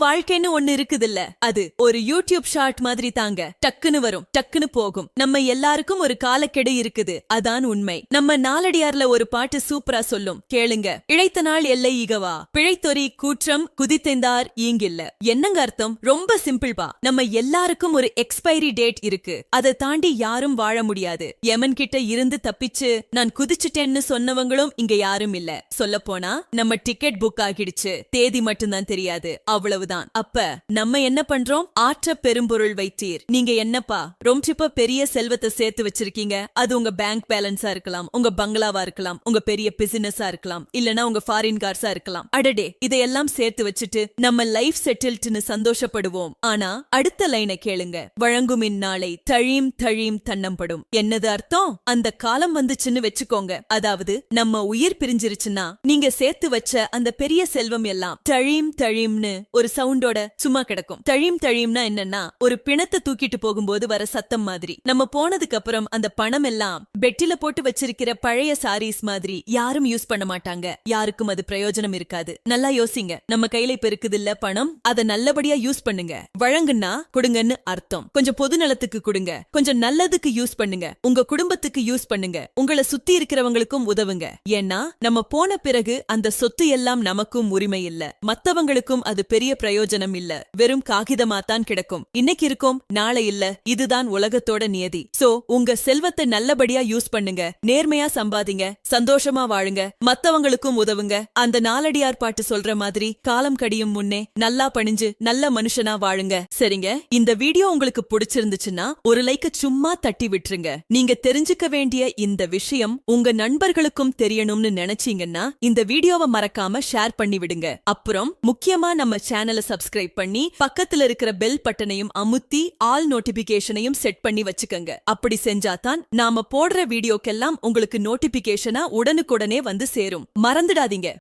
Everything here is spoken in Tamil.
வாழ்க்கைன்னு ஒண்ணு இருக்குது இல்ல அது ஒரு யூடியூப் ஷார்ட் மாதிரி தாங்க. டக்குன்னு வரும். டக்குன்னு போகும். நம்ம எல்லாருக்கும் ஒரு காலக்கெடு இருக்குது. அதான் உண்மை. நம்ம நாலடியார்ல ஒரு பாட்டு சூப்பரா சொல்லும். கேளுங்க. இழைத்த நாள் எல்லை ஈகவா பிழைத்தொறி கூற்றம் குதித்தெந்தார் ஈங்கில்ல. என்னங்க அர்த்தம்? ரொம்ப சிம்பிள் பா. நம்ம எல்லாருக்கும் ஒரு எக்ஸ்பைரி டேட் இருக்கு. அதை தாண்டி யாரும் வாழ முடியாது. யமன் கிட்ட இருந்து தப்பிச்சு நான் குதிச்சுட்டேன்னு சொன்னவங்களும் இங்க யாரும் இல்ல. சொல்ல போனா நம்ம டிக்கெட் புக் ஆகிடுச்சு. தேதி மட்டும்தான் தெரியாது. அவ்வளவு அவ்வளவுதான் அப்ப நம்ம என்ன பண்றோம்? ஆற்ற பெரும்பொருள் வைத்தீர். நீங்க என்னப்பா? ரொம்ப பெரிய செல்வத்தை சேர்த்து வச்சிருக்கீங்க. அது உங்க பேங்க் பேலன்ஸா இருக்கலாம். உங்க பங்களாவா இருக்கலாம். உங்க பெரிய பிசினஸா இருக்கலாம். இல்லனா உங்க ஃபாரின் கார்ஸா இருக்கலாம். அடடே இதையெல்லாம் சேர்த்து வச்சுட்டு நம்ம லைஃப் செட்டில்ட்னு சந்தோஷப்படுவோம். ஆனா அடுத்த லைனை கேளுங்க. வழங்கும் இந்நாளை தழீம் தழீம் தன்னம்படும். என்னது அர்த்தம்? அந்த காலம் வந்துச்சுன்னு வச்சுக்கோங்க. அதாவது நம்ம உயிர் பிரிஞ்சிருச்சுன்னா நீங்க சேர்த்து வச்ச அந்த பெரிய செல்வம் எல்லாம் தழியும் தழியும்னு ஒரு சவுண்டோட சும்மா கிடக்கும். தழீம் தழியும்னா என்னன்னா ஒரு பிணத்தை தூக்கிட்டு போகும்போது வர சத்தம் மாதிரி. நம்ம போனதுக்கு அப்புறம் அந்த பணம் எல்லாம் பெட்டில போட்டு வச்சிருக்கிற பழைய சாரீஸ் மாதிரி யாரும் யூஸ் பண்ண மாட்டாங்க. யாருக்கும் அது பிரயோஜனம் இருக்காது. நல்லா யோசிங்க. நம்ம கையில இப்ப இருக்குது இல்ல பணம் அதை நல்லபடியா யூஸ் பண்ணுங்க. வழங்குன்னா கொடுங்கன்னு அர்த்தம். கொஞ்சம் பொது நலத்துக்கு கொடுங்க. கொஞ்சம் நல்லதுக்கு யூஸ் பண்ணுங்க. உங்க குடும்பத்துக்கு யூஸ் பண்ணுங்க. உங்களை சுத்தி இருக்கிறவங்களுக்கும் உதவுங்க. ஏன்னா நம்ம போன பிறகு அந்த சொத்து எல்லாம் நமக்கும் உரிமை இல்ல. மத்தவங்களுக்கும் அது பெரிய பிரயோஜனம் இல்ல. வெறும் காகிதமா தான் கிடக்கும். இன்னைக்கு இருக்கும் நாளை இல்ல. இதுதான் உலகத்தோட நியதி. சோ உங்க செல்வத்தை நல்லபடியா யூஸ் பண்ணுங்க. நேர்மையா சம்பாதிங்க. சந்தோஷமா வாழுங்க. மத்தவங்களுக்கும் உதவுங்க. அந்த நாலடியார் பாட்டு சொல்ற மாதிரி காலம் கடியும் முன்னே நல்லா பணிஞ்சு நல்ல மனுஷனா வாழுங்க. சரிங்க? இந்த வீடியோ உங்களுக்கு பிடிச்சிருந்துச்சுன்னா ஒரு லைக்க சும்மா தட்டி விட்டுருங்க. நீங்க தெரிஞ்சுக்க வேண்டிய இந்த விஷயம் உங்க நண்பர்களுக்கும் தெரியணும்னு நினைச்சீங்கன்னா இந்த வீடியோவை மறக்காம ஷேர் பண்ணி விடுங்க அப்புறம் முக்கியமா நம்ம சேனலை சப்ஸ்கிரைப் பண்ணி பக்கத்துல இருக்கிற பெல் பட்டனையும் அமுத்தி ஆல் நோட்டிபிகேஷனையும் செட் பண்ணி வச்சுக்கோங்க. அப்படி செஞ்சாதான் நாம போடுற வீடியோக்கெல்லாம் உங்களுக்கு நோட்டிபிகேஷனா உடனுக்குடனே வந்து சேரும். மறந்துடாதீங்க.